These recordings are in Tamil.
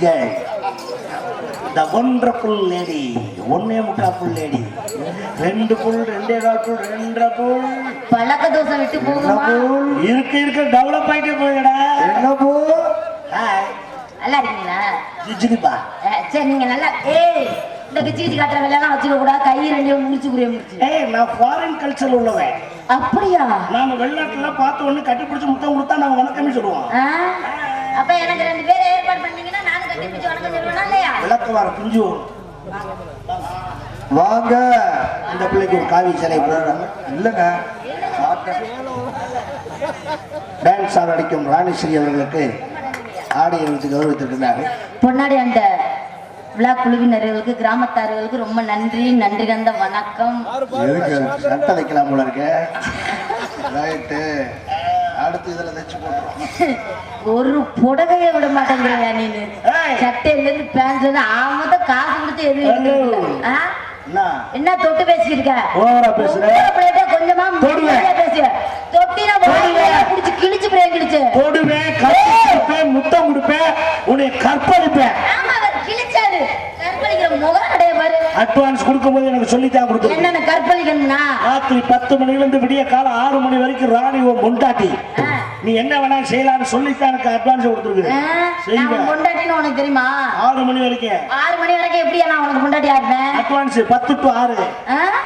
கேர்ள் த ஒண்டர்ஃபுல் லேடி ஒன்னே முக்கா புல் லேடி ரெண்டு புல் ரெண்டே கால் புல் ரெண்டரை புல். பழக்க தோசை விட்டு போகுமா? இருக்க இருக்க. டெவலப் ஆயிட்டே போயிடா என்ன போ ஹாய். நல்லா இருக்கீங்களா? ஜிஜினிப்பா சரி நீங்க நல்லா ஏய் இந்த கிச்சி கிச்சி காட்டுற வேலையெல்லாம் வச்சுக்க கூடாது கை ரெண்டையும் முடிச்சு புரிய முடிச்சு. ஏய் நான் ஃபாரின் கல்ச்சர் உள்ளவன். அப்படியா? நாங்க வெளிநாட்டுல பார்த்த உடனே கட்டி பிடிச்சி முத்தம் கொடுத்தா நாங்க வணக்கமே சொல்லுவோம்? அப்ப எனக்கு ரெண்டு பேரும் ஏற்பாடு பண்ணீங்கன்னா நானும் கட்டி பிடிச்சி வணக்கம் சொல்லுவேனா பிஞ்சு வரும். வாங்க. இந்த பிள்ளைக்கு ஒரு காவி சிலை இல்லைங்க. டான்ஸ் ஆட அடிக்கும் ராணிஸ்ரீ அவர்களுக்கு ஆடை அணிவித்து கௌரவித்திருக்கிறார் பொன்னாடி அந்த விழா குழுவினர்களுக்கு கிராமத்தார்களுக்கு ரொம்ப நன்றி நன்றி கந்த வணக்கம். சட்டை வைக்கலாம் போல இருக்க. ரைட்டு அடுத்து இதுல தைச்சு ஒரு புடவையை விட மாட்டேங்கிறியா நீனு. சட்டையில இருந்து பேண்ட் இருந்து ஆமத காசு கொடுத்து எதுவும்? என்ன? தொட்டு பேசிக்கிட்டு இருக்க ஓவரா பேசுற கொஞ்சமா தொடுவேன். மரியாதையா பேசு. தொட்டினா தொடுவேன். புடிச்சு கிழிச்சு பிரேக் கிழிச்சு. தொடுவேன் முத்தம் கொடுப்பேன். உன்னை கற்பழிப்பேன் ஆமா அவர் கிழிச்சாரு கற்பழிக்கிற முகம் அடைய பாரு அட்வான்ஸ் கொடுக்கும்போது எனக்கு சொல்லித்தான் கொடுக்கணும் என்னென்ன கற்பழிக்கணும்னா? ராத்திரி பத்து மணில இருந்து விடிய காலம் ஆறு மணி வரைக்கும் ராணி உன் முண்டாட்டி. ஆ. நீ என்ன வேணாலும் செய்யலாம்னு சொல்லித்தான் எனக்கு அட்வான்ஸ் கொடுத்துருக்கு நான் செய்வேன். பொண்டாட்டின்னு உனக்கு தெரியுமா? ஆறு மணி வரைக்கும். ஆறு மணி வரைக்கும் எப்படியா நான் உனக்கு பொண்டாட்டி ஆடுறேன் அட்வான்ஸ் பத்து டு ஆறு?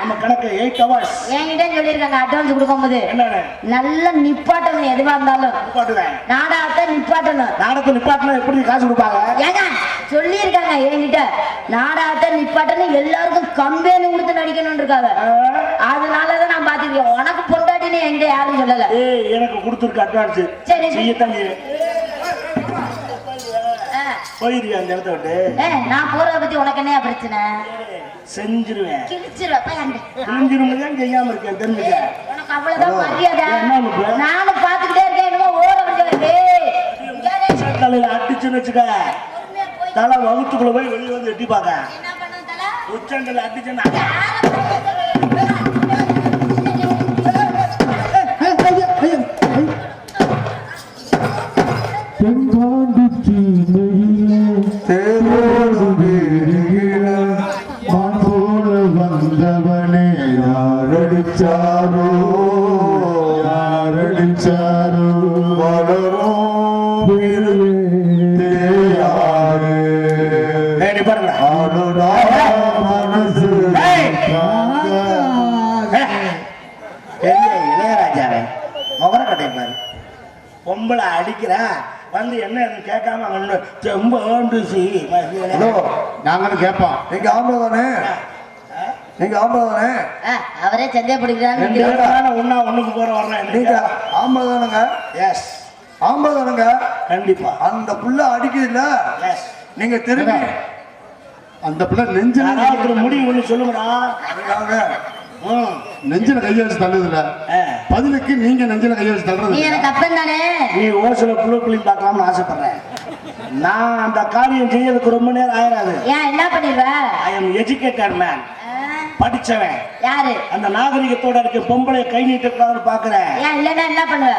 நம்ம கணக்கு எயிட் ஹவர்ஸ் என்கிட்ட சொல்லியிருக்காங்க அட்வான்ஸ் கொடுக்கும்போது. என்னன்னு நல்லா நிப்பாட்டணும் எதுவா இருந்தாலும். நாடகத்தை நிப்பாட்டணும். நாடகத்தை நிப்பாட்டினா எப்படி காசு கொடுப்பாங்க? ஏங்க சொல்லியிருக்காங்க என்கிட்ட. நாடகத்தை நிப்பாட்டணும் எல்லாருக்கும் கம்பெனி கொடுத்து நடிக்கணும்னு இருக்காங்க? அதனாலதான் நான் பாத்துருக்கேன் உனக்கு பொண்டாட்டின்னு என்கிட்ட யாரும் சொல்லல. ஏய் எனக்கு கொடுத்துருக்கு அட்வான்ஸ் சரி. செய்வேன் ஆ. போயிருவேன் அந்த இடத்த விட்டு? நான் போறத பத்தி உனக்கு என்ன பிரச்சனை? செஞ்சிருவேன். கிழிச்சிருவேன் செய்யாம இருக்கேன் தெரிஞ்சுக்க? உனக்கு அவ்வளவுதான் மரியாதை? நானும் பாத்துக்கிட்டே இருக்கேன் என்னமோ ஓட வந்து தலையில அடிச்சுன்னு வச்சுக்க. தலை வகுத்துக்குள்ள போய் வெளியே வந்து எட்டி பார்க்க. என்ன பண்ண தல? உச்சந்தல அடிச்சுன்னா நாங்களும் கேட்போம் நீங்க ஆம்பளை தானே? நீங்க ஆம்பளை தானே? ஆ, அவரே நினைக்கிறேன். பேரும் ஒன்னா ஒண்ணுக்கு போற நீங்க வர்றேன் ஆம்பளை தானுங்க? எஸ் ஆம்பளை தானுங்க? கண்டிப்பா. அந்த புள்ள அடிக்குது இல்ல எஸ் நீங்க திரும்பி அந்த பிள்ளை நெஞ்சில ஒரு முடிவு ஒண்ணு சொல்லுங்கடா. அதுக்காக. நெஞ்சில கைய வச்சு தள்ளுது இல்ல ஆ. பதிலுக்கு நீங்க நெஞ்சில கைய வச்சு தள்ளுறது நீ. எனக்கு அப்பன் தானே? நீ ஓசில புழு புள்ளியும் பார்க்கலாம்னு ஆசைப்படுறேன். நான் அந்த காரியம் செய்யறதுக்கு ரொம்ப நேரம் ஆயிராது. ஏன் என்ன பண்ணிடுவ ஐ எம் எஜுகேட்டட் மேன் படிச்சவன். யாரு? அந்த நாகரிகத்தோட இருக்க பொம்பளை கை நீட்டக்கூடாதுன்னு பாக்குறேன். ஏன் இல்லைன்னா என்ன பண்ணுவ?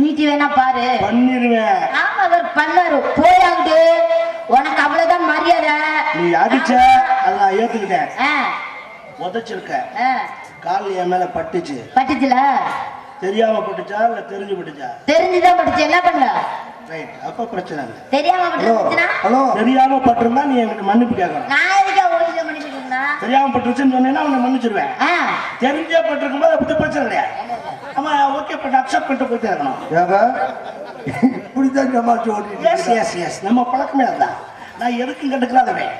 நீட்டி வேணா பாரு. பண்ணிருவேன். ஆமா அவர் பண்ணாரு போயாண்டு உனக்கு அவ்வளவுதான் மரியாதை. நீ அடிச்ச அதை நான் ஏத்துக்கிட்டேன். உதைச்சிருக்க. கால் என் மேல பட்டுச்சு. பட்டுச்சுல? தெரியாம பட்டுச்சா இல்ல தெரிஞ்சு பட்டுச்சா? தெரிஞ்சுதான் பட்டுச்சு. என்ன பண்ண? ரைட் அப்ப பிரச்சனை இல்லை. தெரியாம பட்டுச்சுன்னா ஹலோ. தெரியாம பட்டிருந்தா நீ என்கிட்ட மன்னிப்பு கேட்கணும் நான் எதுக்கே தெரியாம பட்டுருச்சுன்னு சொன்னேன்னா உன்னை மன்னிச்சிருவேன். ஆ. தெரிஞ்சே பட்டிருக்கும் போது அப்படி பிரச்சனை கிடையாது. ஆமா ஓகே பட் அக்செப்ட் பண்ணிட்டு போயிட்டே இருக்கணும். இப்படிதான் ஓட்டிட்டு எஸ் எஸ் எஸ் நம்ம பழக்கமே அதுதான். நான் எதுக்கும் கண்டுக்கிறாதவன்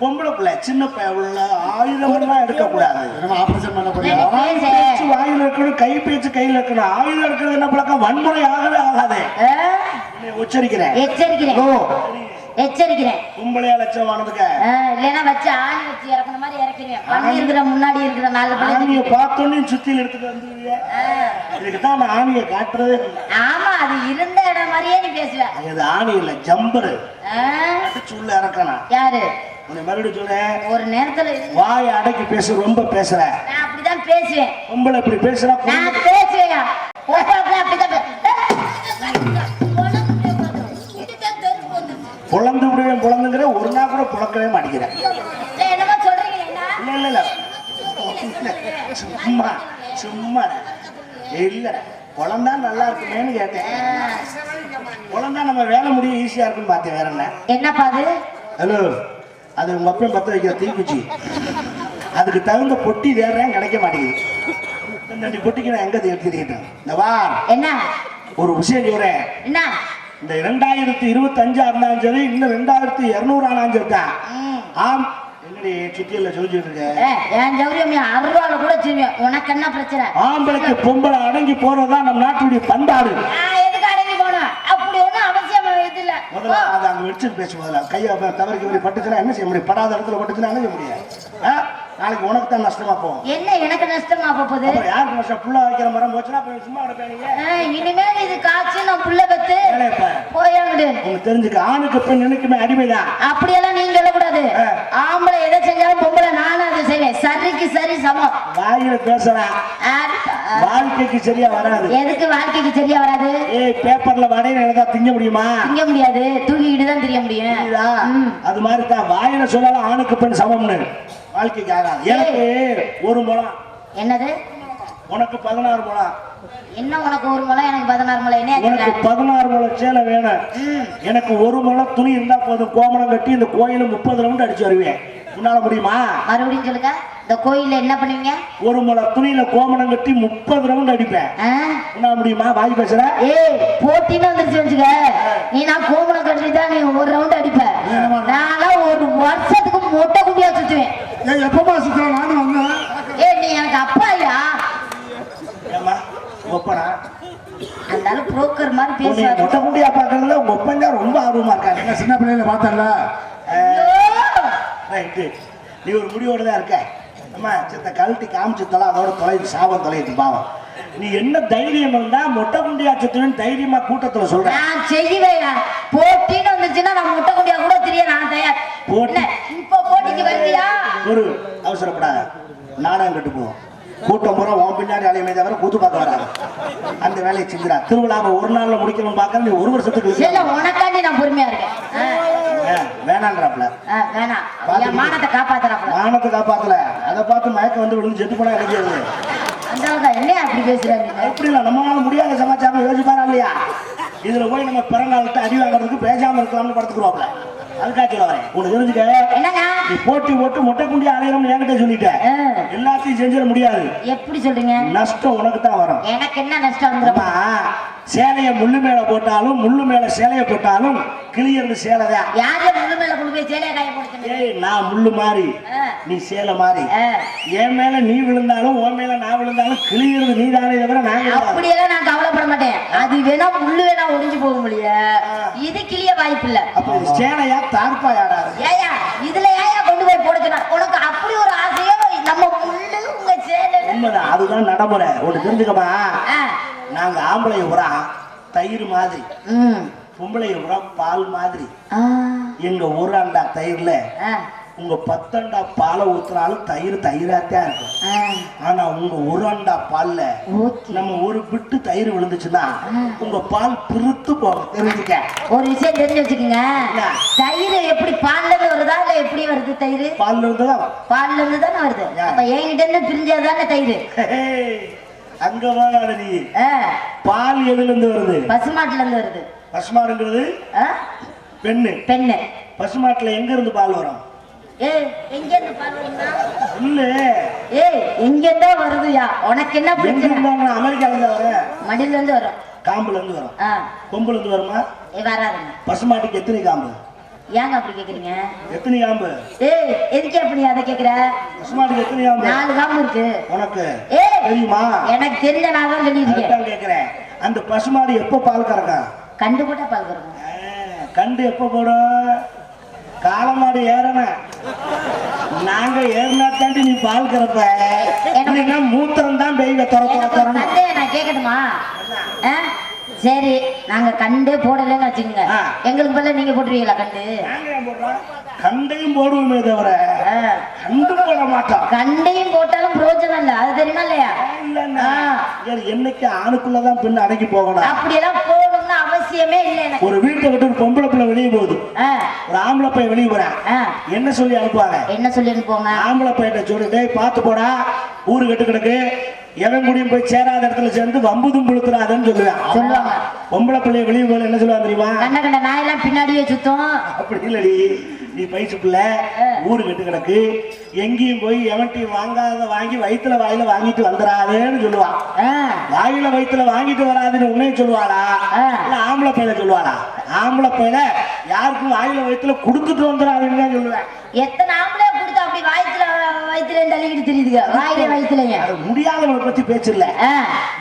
பொம்பளை பிள்ளை சின்ன பையன் ஆயுதம் எல்லாம் எடுக்கக்கூடாது நம்ம ஆபரேஷன் பண்ண போறியா ரெண்டு வாய் பேசு. பேச்சு வாயில இருக்கணும் கை பேச்சு கையில இருக்கணும். ஆயுதம் இருக்கிறது என்ன பழக்கம்? வன்முறை ஆகவே ஆகாது. எச்சரிக்கிறேன். ஹலோ எச்சரிக்கிறேன். பொம்பளையா லட்சமானதுக்கு ஆ, இல்லைன்னா வச்சு ஆணி வச்சு இறக்குன மாதிரி இறக்கிறேன் பண்ணி இருக்கிற முன்னாடி இருக்கிற நாலு ஆணியை பிள்ளைங்க பார்த்தோன்னே சுத்தியில் எடுத்துட்டு வந்துருவீங்க இதுக்கு தான் நான் ஆணியை காட்டுறதே இல்லை. ஆமா அது இருந்த இடம் மாதிரியே நீ பேசுவ. இது ஆணி இல்லை ஜம்பரு. உள்ள இறக்கணும் யாரு? உன்னை மறுபடியும் சொல்றேன். ஒரு நேரத்துல வாயை அடக்கி பேச ரொம்ப பேசுற. நான் அப்படிதான் பேசுவேன். பொம்பளை இப்படி பேசுறா நான் பேசுவேன் அப்படிதான் பொழந்து விடுவேன் பொழந்துங்கிற ஒரு நாள் கூட புழக்கவே மாட்டேங்கிறேன் இல்ல, இல்ல இல்ல சும்மா சும்மா. இல்ல குழந்தா நல்லா இருக்குமேன்னு கேட்டேன். குழந்தா நம்ம வேலை முடிய ஈஸியா இருக்குன்னு பார்த்தேன் வேற என்ன? என்னப்பா அது? ஹலோ அது உங்க அப்பன் பத்த வைக்கிற தீக்குச்சி. அதுக்கு தகுந்த பொட்டி தேடுறேன் கிடைக்க மாட்டேங்குது. பொட்டிக்கு நான் எங்க எடுத்துக்கிட்டேன்? இந்த வா. என்ன? ஒரு விஷயம் சொல்றேன். என்ன? இந்த ரெண்டாயிரத்தி இருபத்தி அஞ்சா இருந்தாலும் சரி இன்னும் ரெண்டாயிரத்தி இருநூறு ஆனாலும் சரி தான் ம். ஆம் என்னடி சுத்தியில சொல்லிட்டு இருக்க கூட செய்வேன் உனக்கு என்ன பிரச்சனை? ஆம்பளைக்கு பொம்பளை அடங்கி போறதுதான் நம்ம நாட்டுடைய பண்பாடு. எதுக்கு அடங்கி போனோம் அப்படி ஒண்ணும் அவசியம் இல்ல முதல்ல அதை அங்க வச்சுட்டு பேச முதல்ல. கையை தவறுக்கு பட்டுச்சுன்னா என்ன செய்ய முடியும்? படாத இடத்துல பட்டுச்சுன்னா என்ன செய்ய முடியும்? ஆ? நாளைக்கு உனக்கு தான் நஷ்டமா போகும். என்ன எனக்கு நஷ்டமா போகுது? யாருக்கு நஷ்டம்? புள்ள வைக்கிற மரம் போச்சுன்னா அப்புறம் சும்மா கிடப்பீங்க ஆ, இனிமேல் இது காய்ச்சி நான் புள்ள பத்து. போயாங்கிடு உங்களுக்கு தெரிஞ்சுக்க ஆணுக்கு பெண் நினைக்குமே அடிமைதான். அப்படியெல்லாம் நீங்க சொல்லக்கூடாது. ஆம்பளை எதை செஞ்சாலும் பொம்பளை நானும் அதை செய்வேன். சரிக்கு சரி சமம். வாயில பேசலாம். வாழ்க்கைக்கு சரியா வராது. எதுக்கு வாழ்க்கைக்கு சரியா வராது? ஏய் பேப்பர்ல வடையில எழுதா திங்க முடியுமா? திங்க முடியாது. தூக்கிக்கிட்டு தான் தெரிய முடியும். அது மாதிரி தான் வாயில சொல்லலாம் ஆணுக்கு பெண் சமம்னு. வாழ்க்கைக்கு ஆகாது எனக்கு ஒரு முழம். என்னது? உனக்கு பதினாறு முழம். என்ன உனக்கு ஒரு முளம் எனக்கு பதினாறு முளம் என்ன உனக்கு? பதினாறு முழம் சேலை வேணும். எனக்கு ஒரு முழம் துணி இருந்தா போதும். கோமணம் கட்டி இந்த கோயில முப்பது ரவுண்ட் அடிச்சு வருவேன். உன்னால முடியுமா? மறுபடியும் சொல்லுங்க. இந்த கோயில்ல என்ன பண்ணுவீங்க? ஒரு முழம் துணியில கோமணம் கட்டி முப்பது ரவுண்ட் அடிப்பேன்? உன்னால முடியுமா? வாய் பேசுற? ஏய் போட்டின்னு வந்துருச்சு வச்சுக்க. நீ நான் கோமணம் கட்டி தான் நீ ஒரு ரவுண்ட் அடிப்ப நான்லாம் ஒரு வருஷத்துக்கு மொட்டை குண்டியா சுத்துவேன் ஏன் எப்பமா சுத்துறேன் நானும் வந்தேன். ஏய் நீ எனக்கு அப்பா ஐயா ஏமா ஒப்பனா அதனால புரோக்கர் மாதிரி பேசுவாரு. மொட்டை குண்டியா பாக்குறதுல உங்க ஒப்பன் தான் ரொம்ப ஆர்வமா இருக்காங்க என்ன சின்ன பிள்ளையில பார்த்தேன்ல? ரைட்டு நீ ஒரு முடிவோட தான் இருக்க. அம்மா சித்த கழட்டி காமிச்சதெல்லாம் அதோட தொலைது சாபம் தொலைது பாவம். நீ என்ன தைரியம் இருந்தா மொட்டை குண்டியா சுத்துவேன்னு தைரியமா கூட்டத்துல சொல்ற. நான் செய்வேயா போட்டின்னு வந்துச்சுன்னா நான் முட்டை குண்டியா கூட தெரிய நான் தயார். போட்டி? இப்ப போட்டிக்கு வருவியா ஒரு அவசரப்படாத. நாடகம் கட்டு போவோம் கூட்டம் பூரா உன் பின்னாடி அலையுமே தவிர கூத்து பார்க்க வராது. அந்த வேலையை செஞ்சுடா. திருவிழாவை ஒரு நாள்ல முடிக்கணும் பார்க்க நீ ஒரு வருஷத்துக்கு இல்ல. உனக்காண்டி நான் பொறுமையா இருக்கேன். வேணான்றாப்ல வேணாம். மானத்தை காப்பாத்துறாப்ல மானத்தை காப்பாத்தல. அதை பார்த்து மயக்கம் வந்து விழுந்து செத்து போனா அளவுக்கு என்ன அப்படி பேசுறாங்க எப்படி இல்லை நம்மளால முடியாத சமாச்சாரம் யோசிப்பாரா இல்லையா? இதுல போய் நம்ம பிறநாள்கிட்ட அடி வாங்குறதுக்கு பேசாம இருக்கலாம்னு படுத்துக்குறோம்ல அதுக்காக வரேன் உனக்கு தெரிஞ்சுக்க. நீ போட்டி போட்டு மொட்டை குண்டி அலையிறோம்னு என்கிட்ட சொல்லிட்ட. ஆ, எல்லாத்தையும் செஞ்சிட முடியாது. எப்படி சொல்றீங்க? நஷ்டம் உனக்கு தான் வரும். எனக்கு என்ன நஷ்டம் அம்மா சேலைய முள்ளு மேல போட்டாலும் முள்ளு மேல சேலைய போட்டாலும் கிளியறது சேலை தான். யாரு மேல கொண்டு போய் சேலையை காய போடுச்சு ஏய் நான் முள்ளு மாறி. நீ சேலை மாறி. என் மேல நீ விழுந்தாலும் உன் மேல நான் விழுந்தாலும் கிளியறது நீ தானே தவிர நான். அப்படியெல்லாம் நான் கவலைப்பட மாட்டேன். அது வேணா முள்ளு வேணா ஒடிஞ்சு போக முடியும் இது கிளிய வாய்ப்பு இல்ல. அப்ப சேலையா தார்ப்பாயாடாது ஏயா இதுல ஏயா கொண்டு போய் போட சொன்னா உனக்கு அப்படி ஒரு ஆசையோ நம்ம முள்ளு உங்க சேலை உண்மைதான். அதுதான் நடைமுறை. ஒன்று தெரிஞ்சுக்கமா? நாங்க ஆம்பளை உரா தயிர் மாதிரி பொம்பளை உரா பால் மாதிரி எங்க ஊராண்டா தயிர்ல ஆ, உங்க பத்தண்டா பாலை ஊத்துனாலும் தயிர் தயிராத்தான் இருக்கும். ஆனா உங்க ஒரு அண்டா பால்ல நம்ம ஒரு பிட்டு தயிர் விழுந்துச்சுன்னா உங்க பால் பிரித்து போகும். தெரிஞ்சுக்க. ஒரு விஷயம் தெரிஞ்சு வச்சுக்கோங்க? தயிர் எப்படி பால்ல இருந்து வருதா இல்ல எப்படி வருது தயிர்? பால்ல இருந்துதான் பால்ல இருந்து தானே வருது? அப்ப என்கிட்ட இருந்து பிரிஞ்சதுதானே தயிர்? அங்க வாழ நீ. பால் எதுல இருந்து வருது? பசுமாட்டுல இருந்து வருது. பசுமாடுங்கிறது? பெண்ணு. பெண்ணு. பசுமாட்டுல எங்க இருந்து பால் வரும்? ஏய் எங்க இருந்து பால்? இல்ல. ஏய் எங்க இருந்தா வருதுயா? உனக்கு என்ன பிரச்சனை? இருந்தாங்க அமெரிக்கால இருந்து வர மடியில இருந்து வரும். காம்புல இருந்து வரும். கொம்புல இருந்து வருமா? வராதுங்க. பசுமாட்டுக்கு எத்தனை காம்பு? ஏங்க அப்படி கேக்குறீங்க? எத்தனை காம்பு? ஏய் எதுக்கு அப்படி அதை கேக்குற? பசுமாட்டுக்கு எத்தனை காம்பு? நாலு காம்பு இருக்கு. உனக்கு. ஏய் தெரியுமா? எனக்கு தெரிஞ்ச நான் தான் சொல்லியிருக்கேன். அதுதான் கேக்குறேன். அந்த பசுமாடு எப்போ பால் கறக்கும்? கண்டு போட்டா பால் கறக்கும். கண்டு எப்போ போடும் காலமாடு ஏறணும் நாங்க ஏறினா தாண்டி நீ பால் கறப்ப. இல்லைன்னா மூத்திரம் தான் பெய்ய துற துற நான் கேட்கட்டுமா? சரி நாங்க கண்டே போடலன்னு வச்சுக்கோங்க. எங்களுக்கு பதிலா நீங்க போட்டுருவீங்களா கண்டு? கண்டையும் போடுவோமே தவிர ஆ. கண்டு போட மாட்டோம். கண்டையும் போட்டாலும் பிரயோஜனம் இல்ல. அது தெரியுமா இல்லையா. என்னைக்கு ஆணுக்குள்ளதான் பெண் அடங்கி போகணும். அப்படியெல்லாம் போகணும்னு அவசியம் இல்லை எனக்கு. ஒரு வீட்டை விட்டு ஒரு பொம்பளை பிள்ளை வெளியே போகுது. ஒரு ஆம்பளை பையன் வெளியே போறான். என்ன சொல்லி அனுப்புவாங்க? என்ன சொல்லி போங்க ஆம்பளை பையன்ட்ட சொல்லு டேய் பார்த்து போடா. ஊரு கெட்டு கிடக்கு. எவன் முடியும் போய் சேராத இடத்துல சேர்ந்து வம்புதும் புழுத்துறாதன்னு சொல்லுவேன். சொல்லுவாங்க. பொம்பளை பிள்ளைய வெளியே போல என்ன சொல்லுவாங்க தெரியுமா? கண்ட கண்ட நாயெல்லாம் பின்னாடியே சுத்தம். அப்படி இல்லடி. நீ பைசு பிள்ளை ஊரு கெட்டு கிடக்கு. எங்கேயும் போய் எவன்ட்டையும் வாங்காத வாங்கி வயித்துல வாயில வாங்கிட்டு வந்துடாதேன்னு சொல்லுவான் வாயில வயித்துல வாங்கிட்டு வராதுன்னு உன்னையும் சொல்லுவாளா. இல்ல ஆம்பளை பையல சொல்லுவாளா? ஆம்பளை பையல யாருக்கும் வாயில வயித்துல கொடுத்துட்டு வந்துடாதுன்னு தான் சொல்லுவேன். எத்தனை ஆம்பளை கொடுத்து அப்படி வயித்துல வயித்துல தள்ளிக்கிட்டு தெரியுதுங்க. வாயில வயித்துலங்க. அது முடியாதவங்களை பத்தி பேச்சு இல்ல ஆ,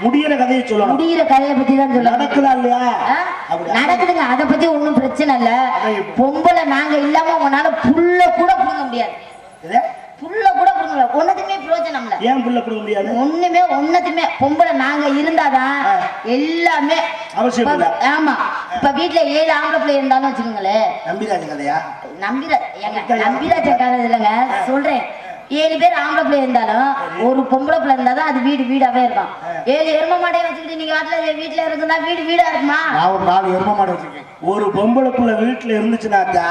முடியிற கதையை சொல்லணும். முடியிற கதையை பத்தி தான் சொல்லுவாங்க நடக்குதா இல்லையா? நடக்குதுங்க. அத பத்தி ஒண்ணும் பிரச்சனை இல்ல. பொம்பளை நாங்க இல்லாம உங்களால புல்ல கூட புடுங்க முடியாது. புல்ல கூட முடியாது. ஒன்னதுமே பிரயோஜனம் இல்ல. ஏன் பிள்ளை கொடுக்க முடியாது? ஒண்ணுமே ஒன்னதுமே பொம்பளை நாங்க இருந்தாதான். எல்லாமே அவசியம் இல்ல. ஆமா. இப்ப வீட்டுல ஏழு ஆம்பளை பிள்ளை இருந்தாலும் வச்சுக்கோங்களேன். நம்பிராஜ கதையா? நம்பிரா எங்க நம்பிராஜ இல்லைங்க. சொல்றேன். ஏழு பேர் ஆம்பளை பிள்ளை இருந்தாலும் ஒரு பொம்பளை பிள்ளை இருந்தாதான் அது வீடு வீடாவே இருக்கும். ஏழு எரும மாடையை வச்சுக்கிட்டு நீங்க வீட்டுல வீட்டுல இருக்குன்னா வீடு வீடா இருக்குமா? நான் ஒரு நாலு எரும மாடு வச்சிருக்கேன். ஒரு பொம்பளை பிள்ளை வீட்டுல இருந்துச்சுனாக்கா.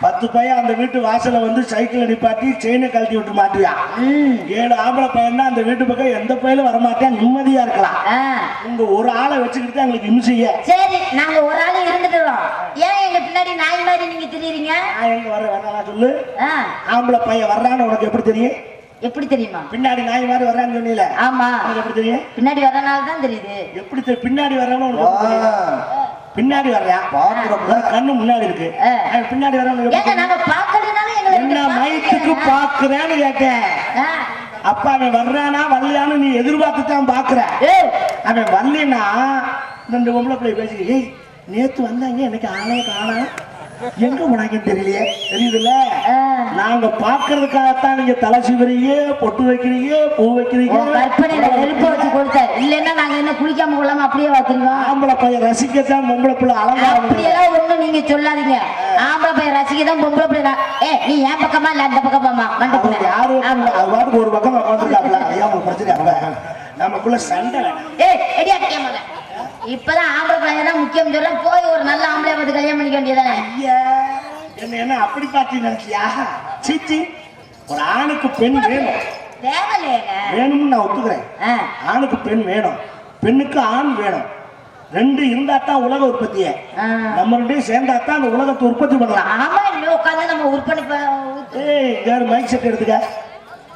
பத்து பையன் அந்த வீட்டு வாசல்ல வந்து சைக்கிள் நிப்பாட்டி செயினை கழட்டி விட்டு மாட்டுவான் ம். ஏழு ஆம்பளை பையன் தான் அந்த வீட்டு பக்கம் எந்த பையனும் வரமாட்டேன் நிம்மதியா இருக்கலாம். உங்க ஒரு ஆளை வச்சுக்கிட்டு எங்களுக்கு இம்சைய சரி நாங்க ஒரு ஆள் இருந்துட்டோம் ஏன் எங்க பின்னாடி நாய் மாதிரி நீங்க திரியுறீங்க? நான் எங்க வர வேணாம் சொல்லு. ஆம்பளை பையன் வர்றான்னு உனக்கு எப்படி தெரியும்? எப்படி தெரியுமா? பின்னாடி நாய் மாதிரி வர்றான்னு சொன்னீல. ஆமா. உனக்கு எப்படி தெரியும்? பின்னாடி வரனால தான் தெரியுது. எப்படி தெரியும்? பின்னாடி உனக்கு தெரியும்? பின்னாடி வர்றான் பாக்குறப்ப. கண்ணு முன்னாடி இருக்கு. பின்னாடி எப்படி ஏங்க? நாங்க என்ன. பாக்குறேன்னு கேட்டேன். அப்ப அவன் வர்றானா வரலையான்னு நீ எதிர்பார்த்து தான் பாக்குற அவன் வரலைன்னா ரெண்டு பொம்பளை பிள்ளை பேசி ஏய் நேத்து வந்தாங்க எனக்கு ஆளே காணா. எங்க போனாங்கன்னு தெரியலையே? தெரியுதுல்ல. நாங்க பாக்குறதுக்காகத்தான் நீங்க தலை சிவறீங்க பொட்டு வைக்கிறீங்க பூ வைக்கிறீங்க. கற்பனையில நெருப்ப வச்சு கொடுத்த. இல்லைன்னா நாங்க என்ன குளிக்காம கொள்ளாம அப்படியே வச்சிருக்கோம் ஆம்பளை பையன் ரசிக்கத்தான் பொம்பளை பிள்ளை அலங்காரம். அப்படியெல்லாம் ஒண்ணும் நீங்க சொல்லாதீங்க. ஆம்பளை பையன் ரசிக்க தான் பொம்பளை பிள்ளை. ஏ நீ என் பக்கமா இல்ல அந்த பக்கமா அவர் யாரும் அது பாட்டுக்கு ஒரு பக்கம் உட்காந்துருக்காப்ல ஐயா உங்களுக்கு பிரச்சனை நமக்குள்ள சண்டை. ஏய் எடியா கேமங்க இப்பதான் ஆம்பளை பையன் தான் முக்கியம் சொல்ல போய் ஒரு நல்ல ஆம்பளை பார்த்து கல்யாணம் பண்ணிக்க வேண்டியதானே ஐயா என்ன என்ன அப்படி பார்த்து நினைச்சியா? சீச்சி ஒரு ஆணுக்கு பெண் வேணும். தேவையில்லையேங்க வேணும்னு நான் ஒத்துக்கிறேன். ஆணுக்கு பெண் வேணும். பெண்ணுக்கு ஆண் வேணும். ரெண்டு இருந்தா தான் உலக உற்பத்தியே. நம்ம ரெண்டையும் சேர்ந்தா தான் அந்த உலகத்தை உற்பத்தி பண்ணலாம். ஆமா உட்காந்து நம்ம உற்பத்தி ஏய் யாரு மைக் செட் எடுத்துக்க?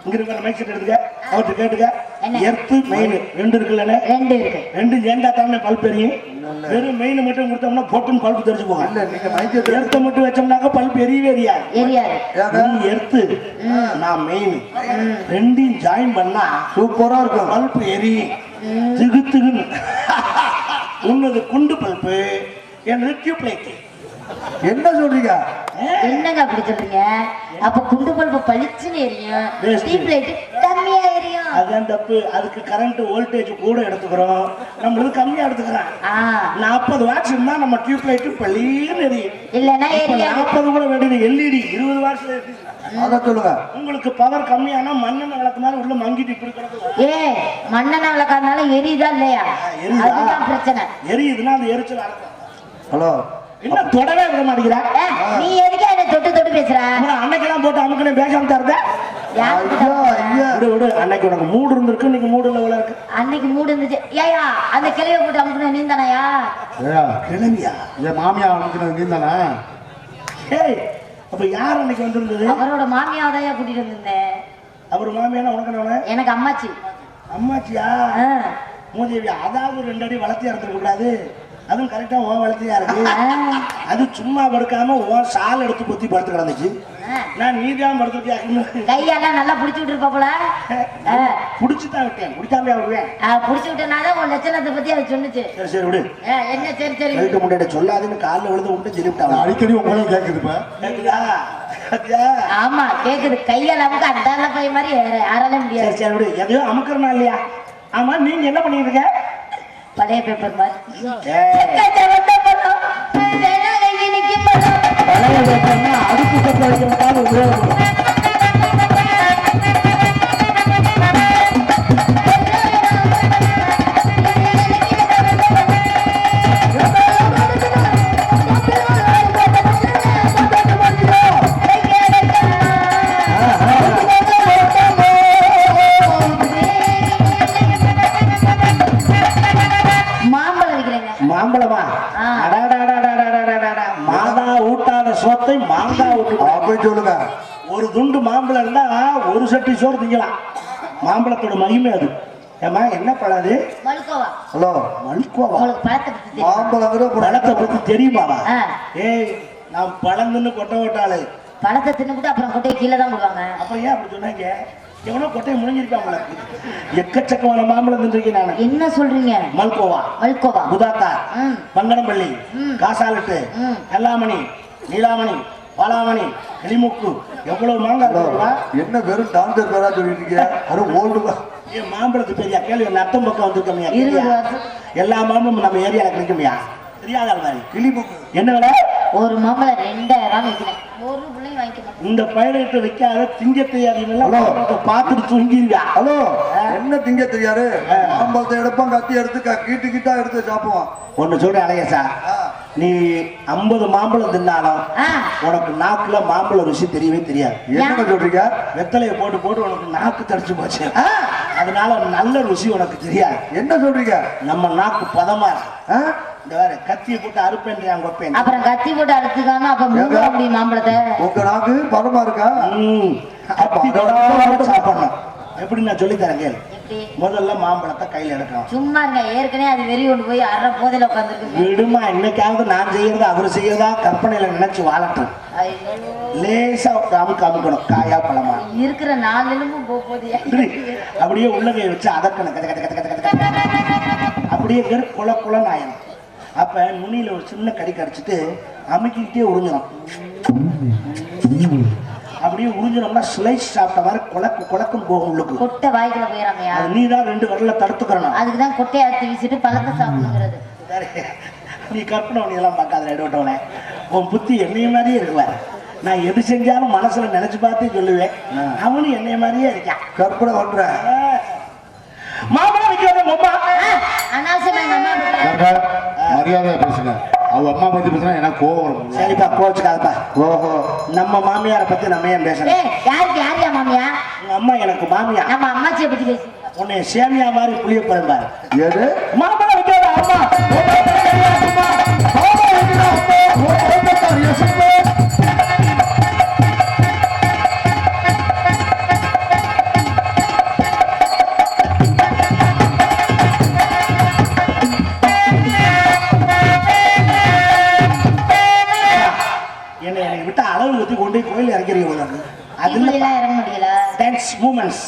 இங்க இருக்கிற மைக் செட் எடுத்துக்க அவர்கிட்ட கேட்டுக்க? எர்த்து மெயின் ரெண்டு இருக்குல்லண்ணே ரெண்டு இருக்கு. ரெண்டும் சேர்ந்தா தானே பல்ப் எரியும்? வெறும் மெயின் மட்டும் கொடுத்தோம்னா போட்டுன்னு பல்ப் தெரிஞ்சு இல்ல போகும் நீங்க மைக்கத்தை எர்த்த மட்டும் வச்சோம்னாக்க பல்ப் எரியவே எரியாது. எரியாது. நீ எர்த்து. நான் மெயின் ரெண்டையும் ஜாயின் பண்ணா சூப்பரா இருக்கும். பல்ப் எரியும். திகு திகுன்னு. உன்னது குண்டு பல்பு எனது டியூப் லைட் என்ன சொல்றீங்க? என்னங்க அப்படி சொல்றீங்க? அப்ப குண்டு பல்பு பளிச்சுன்னு எரியும். டீப் லைட் கம்மியா எரியும். அதுதான் தப்பு அதுக்கு கரண்ட் வோல்டேஜ் கூட எடுத்துக்கிறோம். நம்மளுக்கு கம்மியா எடுத்துக்கிறோம் ஆ. நாற்பது வாட்ஸ் இருந்தா நம்ம டியூப் லைட் பள்ளின்னு எரியும். நாற்பது கூட வேண்டியது எல்இடி இருபது வாட்ஸ்ல இருக்கு அத சொல்லுங்க. உங்களுக்கு பவர் கம்மியானா மண்ணெண்ணெய் விளக்கு மாதிரி உள்ள மங்கிட்டு இப்படி ஏ மண்ணெண்ணெய் விளக்காதனால எரியுதா இல்லையா? எரியுதா? அதுதான் பிரச்சனை. எரியுதுன்னா அந்த எரிச்சல் அடக்கும். ஹலோ. என்ன தொடவே விட மாட்டேங்கிறா. ஏ, நீ எதுக்கு என்ன தொட்டு தொட்டு பேசுற? அன்னைக்கெல்லாம் போட்டு அமுக்கனே பேசாம தருத. விடு விடு. அன்னைக்கு உனக்கு மூடு இருந்திருக்கு இன்னைக்கு மூடு இல்ல இருக்கு. அன்னைக்கு மூடு இருந்துச்சு. ஏயா அந்த கிளைய போட்டு அமுக்கணும் நீ தானயா கிளம்பியா என் மாமியா அனுப்பினது நீ தானே ஏய் அப்ப யார் அன்னைக்கு வந்திருந்தது? அவரோட மாமியாவையா கூட்டிட்டு வந்திருந்தேன். அவர் மாமியான உனக்கு எனக்கு அம்மாச்சி. அம்மாச்சியா? ஆ, மூதேவி அதாவது ரெண்டு அடி வளர்த்தியா இருந்திருக்க கூடாது. அதுவும் கரெக்டா உன் வளர்த்தியா இருக்கு? அது சும்மா படுக்காம உன் சால் எடுத்து பொத்தி படுத்து கிடந்துச்சு. நான் நீதான் படுத்துருக்கியா கையெல்லாம் நல்லா புடிச்சு விட்டுருப்பாப்புல புடிச்சு தான் விட்டேன். குடிக்காம விடுவேன். புடிச்சு விட்டனாதான் உன் லட்சணத்தை பத்தி அது சொன்னுச்சு. சரி சரி விடு. ஆ, என்ன சரி சரி கழுத்து முன்னாடி சொல்லாதுன்னு காலில் விழுந்து விட்டு அது திருப்பிட்டாங்க அடிக்கடி உங்களையும் கேட்குது இப்ப கேக்குதா? பாத்தியா? ஆமா கேக்குது. கையால அமுக்க அண்டால பை மாதிரி யாராலையும் முடியாது. சரி சரி விடு. எதையோ அமுக்கிறனா இல்லையா? ஆமா நீங்க என்ன பண்ணிட்டு இருக்க? பழைய பேப்பர். பழைய பேப்பர்னா அடுப்பு கட்ட வைக்கிறதுக்காக உபயோகப்படும் சட்டி சோறு திங்கலாம் மாம்பழத்தோட மகிமை அது. ஏமா என்ன மல்கோவா. ஹலோ மல்கோவா? உங்களுக்கு பழத்தை பத்தி தெரியும். ஏய் நான் பழந்துன்னு கொட்டை ஓட்டாளு பழத்தை தின்னுபிட்டு அப்புறம் கொட்டையை கீழே தான் போடுவாங்க. அப்புறம் ஏன் அப்படி சொன்னாங்க? எவனோ கொட்டையை முழுங்கிருக்காங்கள எக்கச்சக்கமான மாம்பழம் தின்றிருக்கேன் நான். என்ன சொல்றீங்க? மல்கோவா. மல்கோவா. புதாத்தா. பங்கனப்பள்ளி. காசாலட்டு. ம். எல்லாமணி நீலாமணி. பாலாமணி எலிமுக்கு எவ்வளவு மாங்காய் இருக்குங்களா என்ன வெறும் டான்சர் பேரா சொல்லிட்டு இருக்கீங்க அது ஓல்டு ஏன் மாம்பழத்து பெரியா? கேள்வி நத்தம் பக்கம் வந்திருக்கோம்யா? இருபது? வருஷம். எல்லா மாம்பழமும் நம்ம ஏரியால கிடைக்கும்யா? தெரியாத மாதிரி. கிளிமுக்கு. என்ன விலை? ஒரு மாம்பழம் ரெண்டாயிரம் விற்கிறேன் ஒரு பிள்ளையும் வாங்கிக்க மாட்டேன். இந்த பயிரிட்டு வைக்காத திங்க தெரியாதீங்களா ஹலோ. பார்த்துட்டு தூங்கிருவியா ஹலோ. என்ன திங்க தெரியாது மாம்பழத்தை எடுப்பான் கத்தி எடுத்து க- கீட்டு கீட்டா எடுத்து சாப்பிடுவான். ஒன்னு சொல்ற அழகேசா ஆ. நீ ஐம்பது மாம்பழம் தின்னாலும் உனக்கு நாக்குல மாம்பழம் ருசி தெரியவே தெரியாது. என்னங்க சொல்றீங்க? வெத்தலையை போட்டு போட்டு உனக்கு நாக்கு தடிச்சு போச்சு. அதனால நல்ல ருசி உனக்கு தெரியாது. என்ன சொல்றீங்க? நம்ம நாக்கு பதமா இருக்கு. இந்த வேற கத்தியை போட்டு அறுப்பேன் கொப்பேன். அப்புறம் கத்தி போட்டு அறுத்துக்காம அப்ப முடியும் மாம்பழத்தை? உங்க நாக்கு பதமா இருக்கா? சாப்பிடணும். எப்படி நான் சொல்லி தரேன் கேளு. முதல்ல மாம்பழத்தை கையில எடுக்கணும். சும்மா ஏற்கனவே அது வெறி கொண்டு போய் அரை போதையில உட்காந்துருக்கு விடுமா இன்னைக்காவது நான் செய்யறதா அவர் செய்யறதா கற்பனையில நினைச்சு வாழட்டும். லேசா அமுக்கு அமுக்கணும் காயா பழமா. இருக்கிற நாலு எலும்பும் போக போதியா அப்படியே உள்ளகையை வச்சு அதக்கணும் கத கத கத கத. அப்படியே வெறு குல குலன்னு ஆயிரும் அப்ப நுனியில ஒரு சின்ன கடி கடிச்சிட்டு அமுக்கிக்கிட்டே உறிஞ்சிடும் அப்படியே உறிஞ்சினோம்னா ஸ்லைஸ் சாப்பிட்ட மாதிரி குழக்கு குழக்கும் போகும் உள்ளுக்கு. கொட்டை வாய்க்குள்ள போயிடாமையா அது நீ தான் ரெண்டு வரல தடுத்துக்கிறணும். அதுக்கு தான் கொட்டையை அறுத்து வீசிட்டு பழத்தை சாப்பிடணுங்கிறது சரி. நீ கற்பனை நீ எல்லாம் பார்க்காத எடுவிட்டவனே உன் புத்தி என்னைய மாதிரியே இருக்குவார் நான் எது செஞ்சாலும் மனசுல நினைச்சு பார்த்தே சொல்லுவேன். அவனும் என்னைய மாதிரியே இருக்கான். கற்பனை பண்ற. மாம்பழம் விற்காத மொம்மா அனாவசியமா மரியாதையா பேசுங்க. அவ அம்மா பத்தி பேசுனா எனக்கு கோவம் வரும். சரிப்பா கோச்சுக்காதப்பா. ஓஹோ. நம்ம மாமியாரை பத்தி நம்ம ஏன் பேசுறோம் ஏய் யாருக்கு யாரியா மாமியா? உங்க அம்மா எனக்கு மாமியா. நம்ம அம்மாச்சியை பத்தி பேசி. உன்னை சேமியா மாதிரி புளிய பிறந்தாரு எது? மாம்பழம் விற்காத அம்மா. என்னை எல்லாம் இறங்க முடியல. டான்ஸ் மூமெண்ட்ஸ்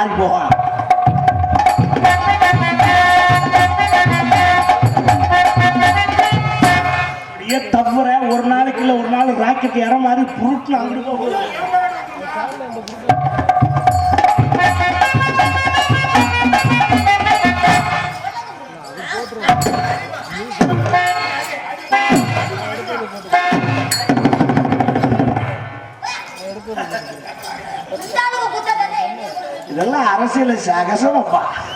மாறி போகும் அப்படியே தவிர ஒரு நாளைக்கு இல்ல ஒரு நாள் ராக்கெட் இற மாதிரி புருட்டு அங்கிட்டு போகும் போகுது இதெல்லாம் அரசியல் சகசமப்பா ஹலோ